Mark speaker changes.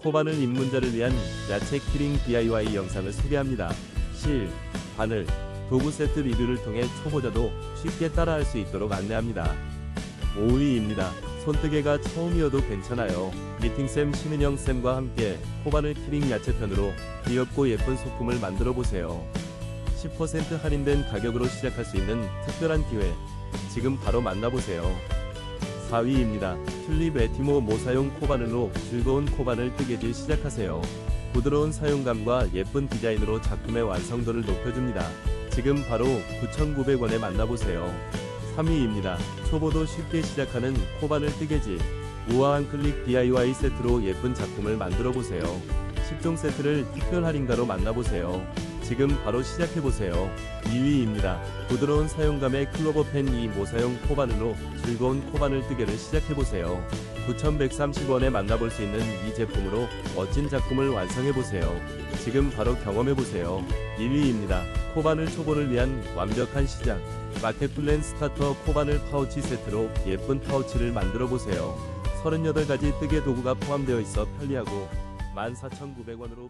Speaker 1: 코바늘 입문자를 위한 야채 키링 DIY 영상을 소개합니다. 실, 바늘, 도구 세트 리뷰를 통해 초보자도 쉽게 따라할 수 있도록 안내합니다. 5위입니다. 손뜨개가 처음이어도 괜찮아요. 미팅쌤 신은영쌤과 함께 코바늘 키링 야채편으로 귀엽고 예쁜 소품을 만들어 보세요. 10% 할인된 가격으로 시작할 수 있는 특별한 기회. 지금 바로 만나보세요. 4위입니다. 튤립 에티모 모사용 코바늘로 즐거운 코바늘 뜨개질 시작하세요. 부드러운 사용감과 예쁜 디자인으로 작품의 완성도를 높여줍니다. 지금 바로 9,900원에 만나보세요. 3위입니다. 초보도 쉽게 시작하는 코바늘 뜨개질. 우아한 클릭 DIY 세트로 예쁜 작품을 만들어 보세요. 10종 세트를 특별 할인가로 만나보세요. 지금 바로 시작해보세요. 2위입니다. 부드러운 사용감의 클로버 펜 2 모사용 코바늘로 즐거운 코바늘 뜨개를 시작해보세요. 9,130원에 만나볼 수 있는 이 제품으로 멋진 작품을 완성해보세요. 지금 바로 경험해보세요. 1위입니다. 코바늘 초보를 위한 완벽한 시작. 마켓플랜 스타터 코바늘 파우치 세트로 예쁜 파우치를 만들어보세요. 38가지 뜨개 도구가 포함되어 있어 편리하고 14,900원으로